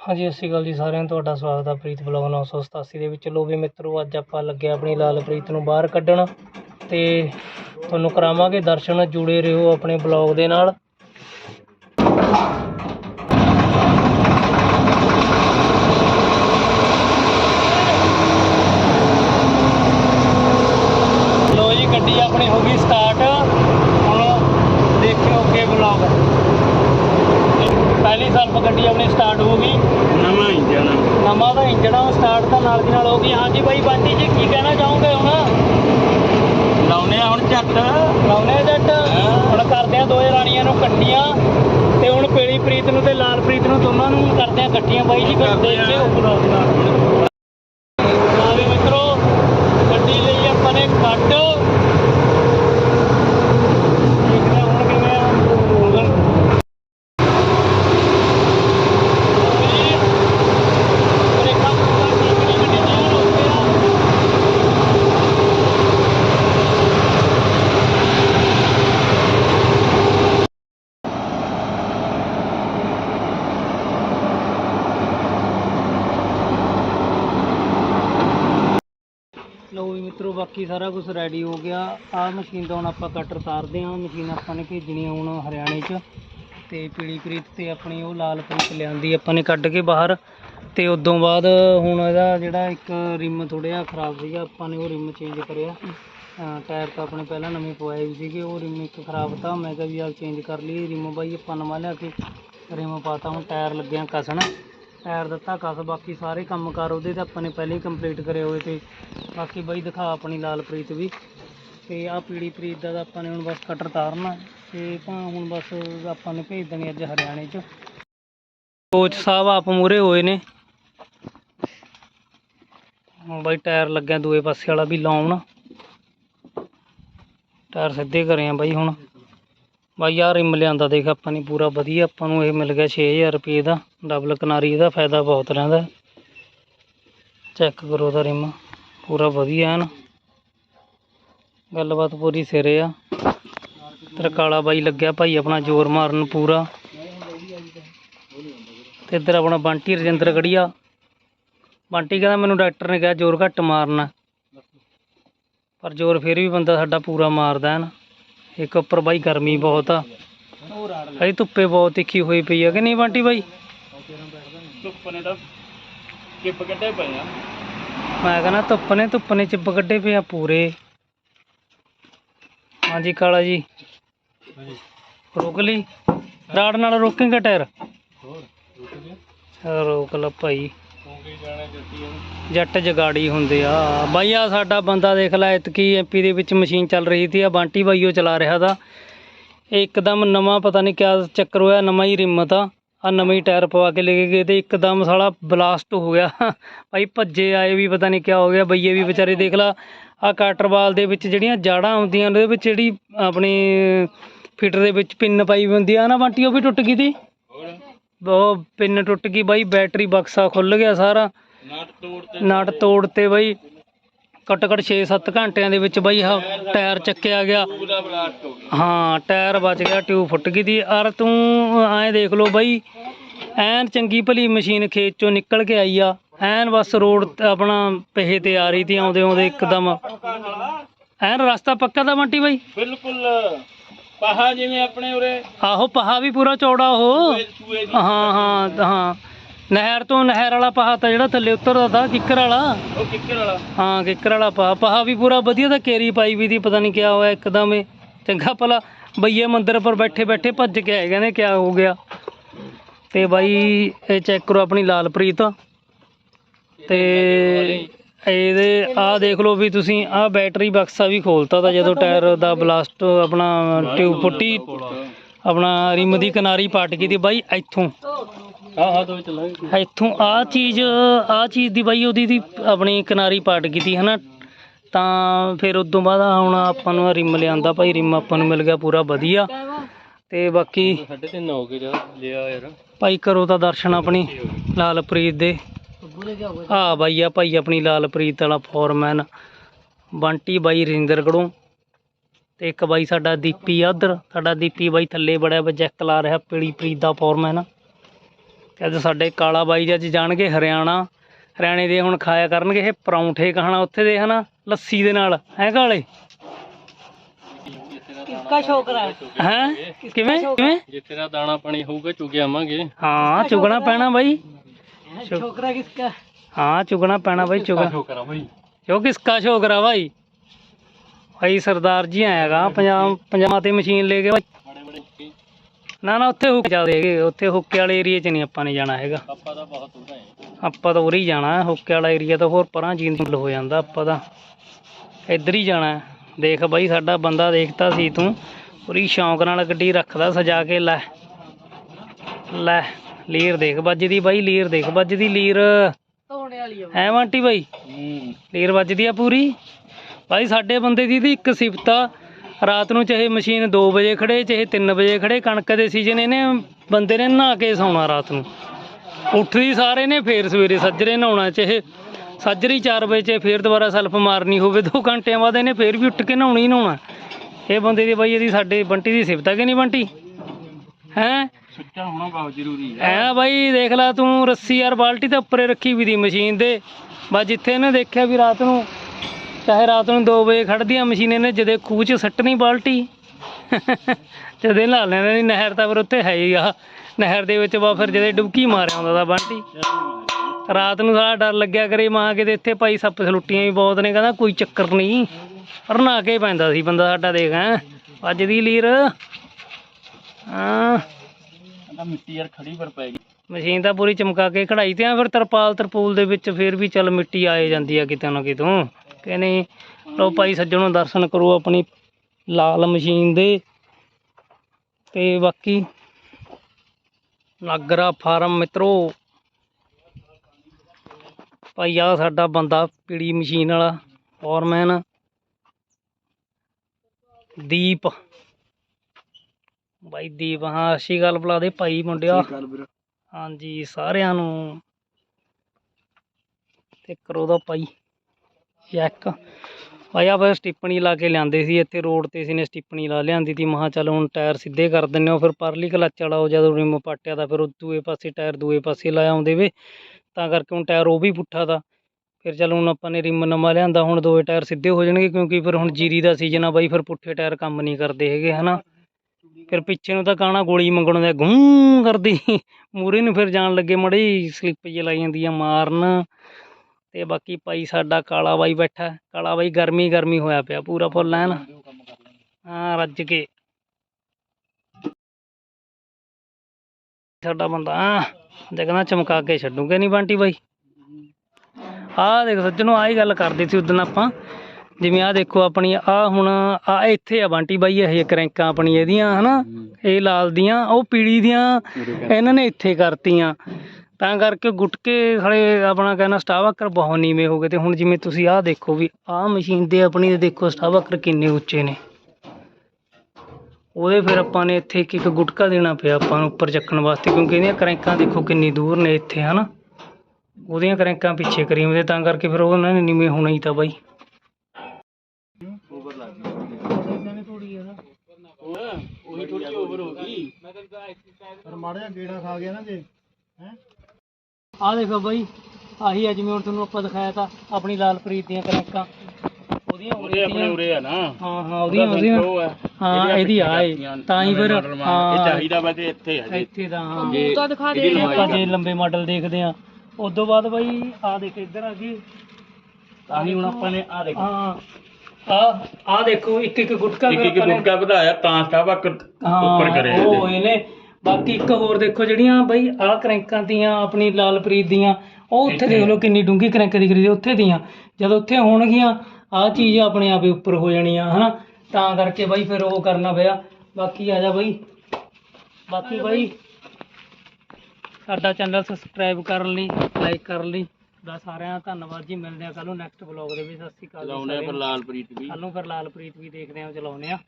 ਹਾਂਜੀ, ਸਤਿ ਸ਼੍ਰੀ ਅਕਾਲ ਜੀ ਸਾਰਿਆਂ ਨੂੰ। ਤੁਹਾਡਾ ਸਵਾਗਤ ਹੈ ਪ੍ਰੀਤ ਬਲੌਗ 987 ਦੇ ਵਿੱਚ। ਲੋ ਵੀ ਮਿੱਤਰੋ, ਅੱਜ ਆਪਾਂ ਲੱਗੇ ਹਾਂ ਆਪਣੀ ਲਾਲਪ੍ਰੀਤ ਨੂੰ ਬਾਹਰ ਕੱਢਣ ਤੇ ਤੁਹਾਨੂੰ ਕਰਾਵਾਂਗੇ ਦਰਸ਼ਨ। ਜੁੜੇ ਰਹੋ ਆਪਣੇ ਬਲੌਗ ਦੇ ਨਾਲ। ਲੋ ਜੀ, ਗੱਡੀ ਆਪਣੀ ਹੋ ਗਈ ਸਟਾਰਟ ਹੁਣ ਦੇਖਿਓ ਅੱਗੇ ਬਲੌਗ ਪਹਿਲੀ ਸਲਫ ਗੱਡੀ ਆਪਣੀ ਸਟਾਰਟ ਹੋ ਗਈ। ਨਵਾਂ ਇੰਜਣ ਨਵਾਂ ਦਾ ਇੰਜਣ ਆ ਸਟਾਰਟ ਤਾਂ ਨਾਲ ਦੀ ਨਾਲ ਹੋ ਗਈ। ਹਾਂਜੀ ਬਾਈ ਬੰਟੀ ਜੀ ਕੀ ਕਹਿਣਾ ਚਾਹੋਗੇ ਹੁਣ? ਲਾਉਨੇ ਆ ਹੁਣ ਝੱਟ। ਲਾਉਨੇ ਜੱਟ ਹੁਣ ਕਰਦੇ ਆ ਦੋਏ ਰਾਣੀਆਂ ਨੂੰ ਇਕੱਠੀਆਂ ਤੇ ਹੁਣ ਪੇਲੀ ਪ੍ਰੀਤ ਨੂੰ ਤੇ ਲਾਲ ਪ੍ਰੀਤ ਨੂੰ ਦੋਨਾਂ ਨੂੰ ਕਰਦੇ ਆ ਇਕੱਠੀਆਂ ਬਾਈ ਜੀ ਫਿਰ। ਦੇਖਿਓ। ਨਾਲ ਨਾਲੇ ਮਿੱਤਰੋ ਗੱਡੀ ਲਈ ਆਪਾਂ ਨੇ ਕੱਢ ਦੇਖਦੇ ਹਾਂ ਹੁਣ ਕਿਵੇਂ ਆ ਹੁਣ ਬ੍ਰੇਕਾਂ ਪੂਰਾ ਠੀਕ ਨਹੀਂ ਗੱਡੀ ਤਿਆਰ ਹੋ ਗਿਆ ਲਓ ਵੀ ਮਿੱਤਰੋ ਬਾਕੀ ਸਾਰਾ ਕੁਝ ਰੈਡੀ ਹੋ ਗਿਆ। ਆਹ ਮਸ਼ੀਨ ਤੋਂ ਹੁਣ ਆਪਾਂ ਕਟਰ ਤਾਰਦੇ ਹਾਂ। ਮਸ਼ੀਨ ਆਪਾਂ ਨੇ ਭੇਜਣੀ ਆ ਹੁਣ ਹਰਿਆਣੇ 'ਚ। ਤੇ ਪੀਲੀ ਪ੍ਰੀਤ ਤੇ ਆਪਣੀ ਉਹ ਲਾਲ ਪ੍ਰੀਤ ਲਿਆਂਦੀ ਆਪਾਂ ਨੇ ਕੱਢ ਕੇ ਬਾਹਰ। ਤੇ ਉਦੋਂ ਬਾਅਦ ਹੁਣ ਇਹਦਾ ਜਿਹੜਾ ਇੱਕ ਰਿਮ ਥੋੜ੍ਹਾ ਜਿਹਾ ਖਰਾਬ ਸੀਗਾ, ਆਪਾਂ ਨੇ ਉਹ ਰਿਮ ਚੇਂਜ ਕਰਿਆ। ਟਾਇਰ ਤਾਂ ਆਪਣੇ ਪਹਿਲਾਂ ਨਵੇਂ ਪਵਾਏ ਵੀ ਸੀਗੇ, ਉਹ ਰਿਮ ਇੱਕ ਖਰਾਬ ਤਾਂ। ਮੈਂ ਕਿਹਾ ਵੀ ਆ ਚੇਂਜ ਕਰ ਲਈ ਰਿਮ ਬਾਈ ਆਪਾਂ ਨਵਾਂ ਲਿਆ ਕੇ ਰਿਮ ਪਾਤਾ, ਹੁਣ ਟਾਇਰ ਲੱਗਿਆ ਕਸਣ। ਟਾਇਰ ਦਿੱਤਾ ਕਸ, ਬਾਕੀ ਸਾਰੇ ਕੰਮ ਕਾਰ ਉਹਦੇ ਤਾਂ ਆਪਾਂ ਨੇ ਪਹਿਲਾਂ ਹੀ ਕੰਪਲੀਟ ਕਰੇ ਹੋਏ ਤੇ ਬਾਕੀ ਬਾਈ ਦਿਖਾ ਆਪਣੀ ਲਾਲਪ੍ਰੀਤ ਵੀ। ਤੇ ਆ ਪੀੜੀ ਪ੍ਰੀਤ ਦਾ ਤਾਂ ਆਪਾਂ ਨੇ ਹੁਣ ਬਸ ਕਟਰ ਤਾਰਨਾ ਤੇ ਤਾਂ ਹੁਣ ਬਸ ਆਪਾਂ ਨੇ ਭੇਜ ਦੇਣੀ ਅੱਜ ਹਰਿਆਣੇ 'ਚ। ਕੋਚ ਸਾਹਿਬ ਆਪ ਮੂਰੇ ਹੋਏ ਨੇ। ਹੁਣ ਬਾਈ ਟਾਇਰ ਲੱਗਿਆ ਦੂਏ ਪਾਸੇ ਵਾਲਾ ਵੀ ਲਾਉਣ। ਟਾਇਰ ਸਿੱਧੇ ਕਰੇ ਆ ਬਾਈ ਹੁਣ। ਬਾਈ ਯਾਰ ਰਿਮ ਲਿਆਂਦਾ ਦੇਖ ਆਪਾਂ ਨੇ, ਪੂਰਾ ਵਧੀਆ, ਆਪਾਂ ਨੂੰ ਇਹ ਮਿਲ ਗਿਆ 6000 ਰੁਪਏ ਦਾ ਡਬਲ ਕਿਨਾਰੀ ਇਹਦਾ ਫਾਇਦਾ ਬਹੁਤ ਰਹਿੰਦਾ। ਚੈੱਕ ਕਰੋ ਉਹਦਾ ਰਿਮ ਪੂਰਾ ਵਧੀਆ ਐਨ ਗੱਲਬਾਤ ਪੂਰੀ ਸਿਰੇ ਆ। ਤੇਰਾ ਕਾਲਾ ਬਾਈ ਲੱਗਿਆ ਭਾਈ, ਆਪਣਾ ਜ਼ੋਰ ਮਾਰਨ ਪੂਰਾ। ਤੇ ਇੱਧਰ ਆਪਣਾ ਬੰਟੀ ਰਜਿੰਦਰ ਗੜੀਆ। ਬੰਟੀ ਕਹਿੰਦਾ ਮੈਨੂੰ ਡਾਕਟਰ ਨੇ ਕਿਹਾ ਜ਼ੋਰ ਘੱਟ ਮਾਰਨਾ। ਪਰ ਜ਼ੋਰ ਫਿਰ ਵੀ ਬੰਦਾ ਸਾਡਾ ਪੂਰਾ ਮਾਰਦਾ ਹੈ ਨਾ। ਇੱਕ ਉੱਪਰ ਬਾਈ ਗਰਮੀ ਬਹੁਤ ਆ। ਅਜੇ ਧੁੱਪੇ ਬਹੁਤ ਤਿੱਖੀ ਹੋਈ ਪਈ ਆ ਕਿ ਨਹੀਂ ਬੰਟੀ ਬਾਈ? ਧੁੱਪ ਨੇ ਤਾਂ ਕਿੱਪ ਕੱਢੇ ਪਏ ਆ। ਮੈਂ ਕਹਿੰਦਾ ਧੁੱਪ ਨੇ ਧੁੱਪ ਨੇ ਚਿੱਬ ਕੱਢੇ ਪਏ ਆ ਪੂਰੇ। ਹਾਂਜੀ ਕਾਲਾ ਜੀ। ਰੋਕ ਲਈ? ਰਾੜ ਨਾਲ ਰੋਕੇਗਾ ਟਾਇਰ? ਚੱਲ ਰੋਕ ਲਾ ਭਾਈ। ਜੱਟ ਜਗਾੜੀ ਹੁੰਦੇ ਆ। ਬਾਈ ਆ ਸਾਡਾ ਬੰਦਾ ਦੇਖ ਲੈ ਇਤਕੀ ਐਮਪੀ ਦੇ ਵਿੱਚ ਮਸ਼ੀਨ ਚੱਲ ਰਹੀ ਸੀ ਆ ਬਾਂਟੀ ਬਾਈਓ ਚਲਾ ਰਿਹਾ ਦਾ ਇਹ ਇੱਕਦਮ ਨਵਾਂ ਪਤਾ ਨਹੀਂ ਕਿਆ ਚੱਕਰ ਹੋਇਆ ਨਵਾਂ ਹੀ ਰਿਮ ਤਾਂ ਆ ਨਵੇਂ ਹੀ ਟਾਇਰ ਪਵਾ ਕੇ ਲੈ ਕੇ ਗਏ ਤੇ ਇੱਕਦਮ ਸਾਲਾ ਬਲਾਸਟ ਹੋ ਗਿਆ। ਭਾਈ ਭੱਜੇ ਆਏ ਵੀ ਪਤਾ ਨਹੀਂ ਕਿਆ ਹੋ ਗਿਆ ਬਈਏ ਵੀ ਵਿਚਾਰੇ ਦੇਖ ਲਾ ਆ ਕਾਟਰਵਾਲ ਦੇ ਵਿੱਚ ਜਿਹੜੀਆਂ ਜਾੜਾਂ ਆਉਂਦੀਆਂ ਨੇ ਉਹਦੇ ਵਿੱਚ ਜਿਹੜੀ ਆਪਣੀ ਫਿਟਰ ਦੇ ਵਿੱਚ ਪਿੰਨ ਪਾਈ ਵੀ ਹੁੰਦੀ ਆ ਨਾ ਬਾਂਟੀ ਉਹ ਵੀ ਟੁੱਟ ਗਈ ਤੀ? ਉਹ ਪਿੰਨ ਟੁੱਟ ਗਈ ਬਾਈ ਬੈਟਰੀ ਬਕਸਾ ਖੁੱਲ ਗਿਆ ਸਾਰਾ। ਨਾਟ ਤੋੜ ਤੇ ਬਾਈ ਘੱਟੋ ਘੱਟ 6-7 ਘੰਟਿਆਂ ਦੇ ਵਿੱਚ ਬਾਈ ਆਹ ਟਾਇਰ ਚੱਕਿਆ ਗਿਆ। ਹੋ ਟਾਇਰ ਬਚ ਗਿਆ ਟਿਊਬ ਫੁੱਟ ਗਈ ਦੀ। ਅਰ ਤੂੰ ਐਂ ਦੇਖ ਲਓ ਬਾਈ ਐਨ ਚੰਗੀ ਭਲੀ ਮਸ਼ੀਨ ਖੇਤ ਚੋਂ ਨਿਕਲ ਕੇ ਆਈ ਆ। ਐਨ ਬਸ ਰੋਡ ਆਪਣਾ ਪਹੇ ਤੇ ਆ ਰਹੀ ਤੀ ਆਉਂਦੇ ਆਉਂਦੇ ਇੱਕਦਮ। ਐਨ ਰਸਤਾ ਪੱਕਾ ਦਾ ਬੰਟੀ ਬਾਈ? ਬਿਲਕੁਲ। ਪਹਾ ਜਿਵੇਂ ਆਪਣੇ ਉਰੇ। ਆਹੋ ਪਹਾ ਵੀ ਪੂਰਾ ਚੌੜਾ ਉਹ। ਹਾਂ ਹਾਂ ਹਾਂ। ਨਹਿਰ ਤੋਂ ਨਹਿਰ ਵਾਲਾ ਪਹਾ ਤਾਂ ਜਿਹੜਾ ਥੱਲੇ ਉਤਰਦਾ ਤਾ ਕਿੱਕਰ ਵਾਲਾ। ਉਹ ਕਿੱਕਰ ਵਾਲਾ। ਹਾਂ ਕਿੱਕਰ ਵਾਲਾ ਪਹਾ ਪਹਾ ਵੀ ਪੂਰਾ ਵਧੀਆ ਤਾਂ ਕੇਰੀ ਪਾਈ ਵੀ ਦੀ ਪਤਾ ਨਹੀਂ ਕਿਆ ਹੋਇਆ ਇੱਕਦਮ ਇਹ। ਚੰਗਾ ਭਲਾ ਬਈਏ ਮੰਦਿਰ ਪਰ ਬੈਠੇ ਬੈਠੇ ਭੱਜ ਕੇ ਆਏ ਕਹਿੰਦੇ ਕਿਆ ਹੋ ਗਿਆ। ਤੇ ਬਾਈ ਇਹ ਚੈੱਕ ਕਰੋ ਆਪਣੀ ਲਾਲਪ੍ਰੀਤ। ਤੇ ਇਹਦੇ ਆਹ ਦੇਖ ਲਓ ਵੀ ਤੁਸੀਂ ਆਹ ਬੈਟਰੀ ਬਕਸਾ ਵੀ ਖੋਲਤਾ ਤਾਂ ਜਦੋਂ ਟਾਇਰ ਦਾ ਬਲਾਸਟ ਆਪਣਾ ਟਿਊਬ ਫੁੱਟੀ ਆਪਣਾ ਰਿਮ ਦੀ ਕਿਨਾਰੀ ਪਟ ਗਈ ਦੀ ਬਾਈ ਇੱਥੋਂ। ਹਾਂ ਹਾਂ ਦੋ ਚੱਲਾਂਗੇ ਇੱਥੋਂ ਆ ਚੀਜ਼ ਆ ਚੀਜ਼ ਦੀ ਬਾਈ ਉਹਦੀ ਦੀ ਆਪਣੀ ਕਿਨਾਰੀ ਪਾਟ ਗਈ ਤੀ ਹਨਾ। ਤਾਂ ਫਿਰ ਉਦੋਂ ਬਾਅਦ ਹੁਣ ਆਪਾਂ ਨੂੰ ਰਿਮ ਲਿਆਂਦਾ ਭਾਈ ਰਿਮ ਆਪਾਂ ਨੂੰ ਮਿਲ ਗਿਆ ਪੂਰਾ ਵਧੀਆ। ਤੇ ਬਾਕੀ ਸਾਢੇ ਤਿੰਨ ਹੋ ਗਏ ਜਾ ਲਿਆ ਯਾਰ। ਭਾਈ ਕਰੋ ਤਾਂ ਦਰਸ਼ਨ ਆਪਣੀ ਲਾਲਪ੍ਰੀਤ ਦੇ। ਆ ਬਾਈ ਆ ਭਾਈ ਆਪਣੀ ਲਾਲਪ੍ਰੀਤ ਵਾਲਾ ਫੋਰਮੈਨ ਬੰਟੀ ਬਾਈ ਰਿੰਦਰਗੜੋਂ ਤੇ ਇੱਕ ਬਾਈ ਸਾਡਾ ਦੀਪੀ ਆ ਉੱਧਰ ਸਾਡਾ ਦੀਪੀ ਬਾਈ ਥੱਲੇ ਬੜਿਆ ਵਾ ਚੈੱਕ ਲਾ ਰਿਹਾ ਪੀਲੀ ਪ੍ਰੀਤ ਦਾ ਫੋਰਮੈਨ। ਤੇ ਅੱਜ ਸਾਡੇ ਕਾਲਾ ਬਾਈ ਜੀ ਅੱਜ ਜਾਣਗੇ ਹਰਿਆਣਾ। ਹਰਿਆਣੇ ਦੇ ਹੁਣ ਖਾਇਆ ਕਰਨਗੇ ਇਹ ਪਰੌਂਠੇ ਕਹਣਾ ਉੱਥੇ ਦੇ ਹਨਾ? ਲੱਸੀ ਦੇ ਨਾਲ। ਹੈ ਕਾਲੇ? ਕਿਸਕਾ ਛੋਕਰਾ ਹੈ? ਕਿਵੇਂ? ਕਿਵੇਂ? ਜੇ ਤੇਰਾ ਦਾਣਾ ਪਾਣੀ ਹੋਊਗਾ ਚੁਗੇ ਆਵਾਂਗੇ। ਹਾਂ ਚੁਗਣਾ ਪੈਣਾ ਬਾਈ। ਛੋਕਰਾ ਕਿਸਕਾ ਹਾਂ ਚੁਗਣਾ ਪੈਣਾ ਬਾਈ ਚੁਗਣਾ ਛੋਕਰਾ ਭਾਈ ਜੋ ਕਿਸਕਾ ਛੋਕਰਾ ਬਾਈ? ਭਾਈ ਸਰਦਾਰ ਜੀ ਆਇਆਗਾ ਪੰਜਾਬ ਪੰਜਾਬਾਂ ਤੇ ਮਸ਼ੀਨ ਲੈ ਕੇ ਬਾਈ। ਨਾ ਨਾ ਉੱਥੇ ਹੁੱਕ ਚੱਲਦੇ ਹੈਗੇ। ਉੱਥੇ ਹੁੱਕੇ ਵਾਲੇ ਏਰੀਏ 'ਚ ਨਹੀਂ ਆਪਾਂ ਨੇ ਜਾਣਾ ਹੈਗਾ। ਬਹੁਤ ਹੈ ਆਪਾਂ ਤਾਂ ਉਰੇ ਹੀ ਜਾਣਾ। ਹੈ, ਹੁੱਕੇ ਵਾਲਾ ਏਰੀਆ ਤਾਂ ਹੋਰ ਪਰਾਂ ਜੀਂਦ ਹੋ ਜਾਂਦਾ ਆਪਾਂ ਤਾਂ ਇੱਧਰ ਹੀ ਜਾਣਾ। ਹੈ। ਦੇਖ ਬਾਈ ਸਾਡਾ ਬੰਦਾ ਦੇਖਤਾ ਸੀ ਤੂੰ। ਪੂਰੀ ਸ਼ੌਂਕ ਨਾਲ ਗੱਡੀ ਰੱਖਦਾ ਸਜਾ ਕੇ ਲੈ। ਲੈ ਲੀਰ ਦੇਖ ਵੱਜਦੀ ਬਾਈ ਲੀਰ ਦੇਖ ਵੱਜਦੀ ਲੀਰ। ਧੋਣੇ ਵਾਲੀ ਐ ਆਂਟੀ ਬਾਈ? ਲੀਰ ਵੱਜਦੀ ਆ ਪੂਰੀ। ਭਾਈ ਸਾਡੇ ਬੰਦੇ ਦੀ ਦੀ ਇੱਕ ਸਿਫਤ ਆ। ਰਾਤ ਨੂੰ ਚਾਹੇ ਮਸ਼ੀਨ 2 ਵਜੇ ਖੜੇ ਚਾਹੇ 3 ਵਜੇ ਖੜੇ ਕਣਕ ਦੇ ਸੀਜ਼ਨ ਇਹਨੇ ਬੰਦੇ ਨੇ ਨਹਾ ਕੇ ਸੌਣਾ ਰਾਤ ਨੂੰ। ਉੱਠਦੀ ਸਾਰੇ ਨੇ ਫੇਰ ਸਵੇਰੇ ਸੱਜਰੇ ਨਹਾਉਣਾ ਚਾਹੇ ਸੱਜਰੀ 4 ਵਜੇ ਚਾਹੇ ਫੇਰ ਦੁਬਾਰਾ ਸੈਲਫ ਮਾਰਨੀ ਹੋਵੇ 2 ਘੰਟਿਆਂ ਬਾਅਦ ਇਹਨੇ ਫੇਰ ਵੀ ਉੱਠ ਕੇ ਨਹਾਉਣਾ ਨਹਾਉਣਾ। ਇਹ ਬੰਦੇ ਦੀ ਬਾਈ ਇਹਦੀ ਸਾਡੇ ਬੰਟੀ ਦੀ ਸਿਫਤ ਕਿ ਨਹੀਂ ਬੰਟੀ? ਹੈਂ? ਸੁੱਚਾ ਹੋਣਾ ਬਹੁਤ ਜ਼ਰੂਰੀ ਹੈ ਐ ਬਾਈ ਦੇਖ ਲੈ ਤੂੰ ਰੱਸੀ ਯਾਰ ਬਾਲਟੀ ਤੇ ਉੱਪਰੇ ਰੱਖੀ ਵੀ ਦੀ ਮਸ਼ੀਨ ਦੇ। ਬਸ ਜਿੱਥੇ ਇਹਨੇ ਦੇਖਿਆ ਵੀ ਰਾਤ ਨੂੰ ਚਾਹੇ ਰਾਤ ਨੂੰ 2 ਵਜੇ ਖੜਦੀ ਆ ਮਸ਼ੀਨ ਇਹਨੇ ਜਦੇ ਖੂਹ 'ਚ ਸੱਟਣੀ ਬਾਲਟੀ। ਜਦੇ ਲਾ ਲੈਣਾ ਨਹੀਂ ਨਹਿਰ ਤਾਂ ਫਿਰ ਉੱਥੇ ਹੈ ਹੀ ਆ। ਨਹਿਰ ਦੇ ਵਿੱਚ ਬਾ ਫਿਰ ਜਦੇ ਡੁਬਕੀ ਮਾਰਿਆ ਹੁੰਦਾ ਦਾ ਬਾਲਟੀ ਰਾਤ ਨੂੰ ਸਾਰਾ ਡਰ ਲੱਗਿਆ ਕਰੇ ਮਾਂ ਕਿਤੇ ਇੱਥੇ ਭਾਈ ਸੱਪ ਸਲੁੱਟੀਆਂ ਵੀ ਬਹੁਤ ਨੇ ਕਹਿੰਦਾ ਕੋਈ ਚੱਕਰ ਨਹੀਂ। ਪਰ ਨਹਾ ਕੇ ਪੈਂਦਾ ਸੀ ਬੰਦਾ ਸਾਡਾ ਦੇਖ ਹੈਂ। ਵੱਜਦੀ ਲੀਰ। ਹਾਂ। ਮਿੱਟੀ ਯਾਰ ਖੜੀ ਪਰ ਪੈ ਗਈ। ਮਸ਼ੀਨ ਤਾਂ ਪੂਰੀ ਚਮਕਾ ਕੇ ਕਢਾਈ ਤੇ ਆ ਫਿਰ ਤਰਪਾਲ ਤਰਪੂਲ ਦੇ ਵਿੱਚ ਫਿਰ ਵੀ ਚੱਲ ਮਿੱਟੀ ਆਏ ਜਾਂਦੀ ਆ ਕਿਤੇ ਨਾ ਕਿਤੋਂ। ਕਿ ਨਹੀਂ ਲੋ ਭਾਈ ਸੱਜਣੋ ਦਰਸ਼ਨ ਕਰੋ ਆਪਣੀ ਲਾਲ ਮਸ਼ੀਨ ਦੇ। ਤੇ ਬਾਕੀ ਨਾਗਰਾ ਫਾਰਮ ਮਿੱਤਰੋ ਭਾਈ ਆ ਸਾਡਾ ਬੰਦਾ ਪੀੜੀ ਮਸ਼ੀਨ ਵਾਲਾ ਫੋਰਮੈਨ ਦੀਪ। ਬਾਈ ਦੀਪ ਹਾਂ ਅੱਛੀ ਗੱਲ ਬੁਲਾ ਦੇ ਭਾਈ ਮੁੰਡਿਆ। ਹਾਂਜੀ ਸਾਰਿਆਂ ਨੂੰ। ਤੇ ਕਰੋ ਦਾ ਭਾਈ। ਚੈੱਕ ਭਾਈ ਆ ਬਸ ਸਟਿੱਪਣੀ ਲਾ ਕੇ ਲਿਆਂਦੇ ਸੀ, ਇੱਥੇ ਰੋਡ ਤੇ ਸੀ ਨੇ ਸਟਿੱਪਣੀ ਲਾ ਲਿਆਂਦੀ ਤੀ। ਮਹਾ ਚੱਲ ਹੁਣ ਟਾਇਰ ਸਿੱਧੇ ਕਰ ਦਿੰਨੇ ਹੋ ਫਿਰ ਪਰਲੀ ਕਲੱਚ ਵਾਲਾ ਉਹ ਜਦੋਂ ਰਿਮ ਪਾਟਿਆ ਤਾਂ ਫਿਰ ਉਹ ਦੂਏ ਪਾਸੇ ਟਾਇਰ ਦੂਏ ਪਾਸੇ ਲਾਇਆ ਆਉਂਦੇ ਵੇ। ਤਾਂ ਕਰਕੇ ਹੁਣ ਟਾਇਰ ਉਹ ਵੀ ਪੁੱਠਾ ਤਾ ਫਿਰ ਚੱਲ ਹੁਣ ਆਪਾਂ ਨੇ ਰਿਮ ਨਵਾਂ ਲਿਆਂਦਾ, ਹੁਣ ਦੋਏ ਟਾਇਰ ਸਿੱਧੇ ਹੋ ਜਾਣਗੇ, ਕਿਉਂਕਿ ਫਿਰ ਹੁਣ ਜੀਰੀ ਦਾ ਸੀਜ਼ਨ ਆ ਬਾਈ, ਫਿਰ ਪੁੱਠੇ ਟਾਇਰ ਕੰਮ ਨਹੀਂ ਕਰਦੇ ਹੈਗੇ, ਹਨਾ। ਫਿਰ ਪਿੱਛੇ ਨੂੰ ਤਾਂ ਕਾਣਾ ਗੋਲੀ ਮੰਗਣ ਦਾ, ਗੂੰ ਕਰਦੀ। ਮੂਰੇ ਨੂੰ ਫਿਰ ਜਾਣ ਲੱਗੇ, ਮੜੀ ਸਲਿੱਪ ਜਿਹੀ ਲਾਈ ਜਾਂਦੀ ਆ ਮਾਰਨ। ਤੇ ਬਾਕੀ ਭਾਈ ਸਾਡਾ ਕਾਲਾ ਬਾਈ ਬੈਠਾ। ਕਾਲਾ ਬਾਈ ਗਰਮੀ ਗਰਮੀ ਹੋਇਆ ਪਿਆ ਪੂਰਾ ਫੁੱਲ ਐਨ। ਹਾਂ ਰੱਜ ਕੇ। ਸਾਡਾ ਬੰਦਾ ਦੇਖਣਾ ਚਮਕਾ ਕੇ ਛੱਡੂਗੇ ਨਹੀਂ ਬੰਟੀ ਬਾਈ? ਆਹ ਦੇਖ ਸੱਜਣੋ ਆਹੀ ਗੱਲ ਕਰਦੇ ਸੀ ਉਦੋਂ ਆਪਾਂ ਜਿਵੇਂ ਆਹ ਦੇਖੋ ਆਪਣੀ ਆਹ ਹੁਣ ਆ ਇੱਥੇ ਆ ਬੰਟੀ ਬਾਈ ਇਹ ਕਰੈਂਕਾਂ ਆਪਣੀ ਇਹਦੀਆਂ ਹਨਾ ਇਹ ਲਾਲ ਦੀਆਂ ਉਹ ਪੀਲੀ ਦੀਆਂ। ਇਹਨਾਂ ਨੇ ਇੱਥੇ ਕਰਤੀਆਂ। ਤਾਂ ਕਰਕੇ ਗੁਟਕੇ ਸਾਲੇ ਆਪਣਾ ਕਹਿਣਾ ਸਟਾਵਾਕਰ ਬਹੁਤ ਨੀਵੇਂ ਹੋ ਗਏ ਤੇ ਹੁਣ ਜਿਵੇਂ ਤੁਸੀਂ ਆਹ ਦੇਖੋ ਵੀ ਆਹ ਮਸ਼ੀਨ ਦੇ ਆਪਣੀ ਦੇ ਦੇਖੋ ਸਟਾਵਾਕਰ ਕਿੰਨੇ ਉੱਚੇ ਨੇ। ਉਹਦੇ ਫਿਰ ਆਪਾਂ ਨੇ ਇੱਥੇ ਇੱਕ ਇੱਕ ਗੁਟਕਾ ਦੇਣਾ ਪਿਆ ਆਪਾਂ ਨੂੰ ਉੱਪਰ ਚੱਕਣ ਵਾਸਤੇ ਕਿਉਂਕਿ ਇਹਦੀਆਂ ਕਰੈਂਕਾਂ ਦੇਖੋ ਕਿੰਨੀ ਦੂਰ ਨੇ ਇੱਥੇ ਹਨਾ? ਉਹਦੀਆਂ ਕਰੈਂਕਾਂ ਪਿੱਛੇ ਕਰੀ ਹੁੰਦੇ ਤਾਂ ਕਰਕੇ ਫਿਰ ਉਹਨਾਂ ਨੇ ਨੀਵੇਂ ਹੋਣਾ ਹੀ ਤਾਂ ਬਾਈ। ਉਹੀ ਥੋੜੀ ਓਵਰ ਹੋ ਗਈ। ਪਰ ਮਾੜਾ ਜਿਹਾ ਗੇੜਾ ਖਾ ਗਿਆ ਨਾ ਜੇ ਹੈ? ਆਹ ਦੇਖੋ ਬਾਈ ਆਹੀ ਅੱਜ ਮੈਂ ਹੁਣ ਤੁਹਾਨੂੰ ਆਪਾਂ ਦਿਖਾਇਆ ਤਾਂ ਆਪਣੀ ਲਾਲਪ੍ਰੀਤ ਦੀਆਂ ਕਰੈਂਕਾਂ ਉਹਦੀਆਂ ਉਹਦੇ ਆਪਣੇ ਉਰੇ ਆ ਨਾ। ਹਾਂ ਹਾਂ ਉਹਦੀਆਂ ਉਹਦੀਆਂ ਉਹ ਆ। ਹਾਂ ਇਹਦੀ ਆ ਏ ਤਾਂ ਹੀ ਫਿਰ ਇਹ ਹਾਂ। ਚਾਹੀਦਾ ਵਾ ਤੇ ਇੱਥੇ ਆ ਜੀ। ਇੱਥੇ ਦਾ ਹਾਂ। ਜੇ ਆਪਾਂ ਜੇ ਲੰਬੇ ਮਾਡਲ ਦੇਖਦੇ ਆ ਉਸ ਤੋਂ ਬਾਅਦ ਬਾਈ ਆ ਦੇਖ ਇੱਧਰ ਆ ਗਈ। ਤਾਂ ਹੀ ਹੁਣ ਆਪਾਂ ਨੇ ਆ ਦੇਖੋ। ਹਾਂ। ਆ ਆ ਦੇਖੋ ਇੱਕ ਇੱਕ ਗੁਟਕਾ ਇੱਕ ਇੱਕ ਗੁਟਕਾ ਵਧਾਇਆ ਤਾਂ ਸਟਾਵਾ ਉੱਪਰ ਹਾਂ ਕਰਿਆ ਉਹ ਇਹਦੇ। ਬਾਕੀ ਇੱਕ ਹੋਰ ਦੇਖੋ ਜਿਹੜੀਆਂ ਬਈ ਆਹ ਕਰੈਂਕਾਂ ਦੀਆਂ ਆਪਣੀ ਲਾਲਪ੍ਰੀਤ ਦੀਆਂ ਉਹ ਉੱਥੇ ਦੇਖ ਲਓ ਕਿੰਨੀ ਡੂੰਗੀ ਕਰੈਂਕ ਦਿਖ ਰਹੀ ਹੈ ਉੱਥੇ ਦੀਆਂ। ਜਦੋਂ ਉੱਥੇ ਹੋਣਗੀਆਂ ਆਹ ਚੀਜ਼ ਆਪਣੇ ਆਪੇ ਉੱਪਰ ਹੋ ਜਾਣੀ ਆ ਹਨਾ? ਤਾਂ ਕਰਕੇ ਬਾਈ ਫਿਰ ਉਹ ਕਰਨਾ ਪਿਆ। ਬਾਕੀ ਆ ਜਾ ਬਾਈ। ਬਾਕੀ ਬਾਈ ਸਾਡਾ ਚੈਨਲ ਸਬਸਕ੍ਰਾਈਬ ਕਰਨ ਲਈ ਲਾਈਕ ਕਰਨ ਲਈ। ਦਾ ਸਾਰਿਆਂ ਦਾ ਧੰਨਵਾਦ ਜੀ ਮਿਲਦੇ ਆ ਕੱਲ ਨੂੰ ਨੈਕਸਟ ਵਲੌਗ ਦੇ ਵਿੱਚ। ਸਤਿ ਸ਼੍ਰੀ ਅਕਾਲ ਜੀ ਲਾਉਣੇ ਸਾਰਿਆਂ ਪਰ ਨੂੰ। ਲਾਲ ਪ੍ਰੀਤ ਵੀ। ਕੱਲ ਨੂੰ ਫਿਰ ਲਾਲਪ੍ਰੀਤ ਵੀ ਦੇਖਦੇ ਆ ਚਲਾਉਨੇ ਆ।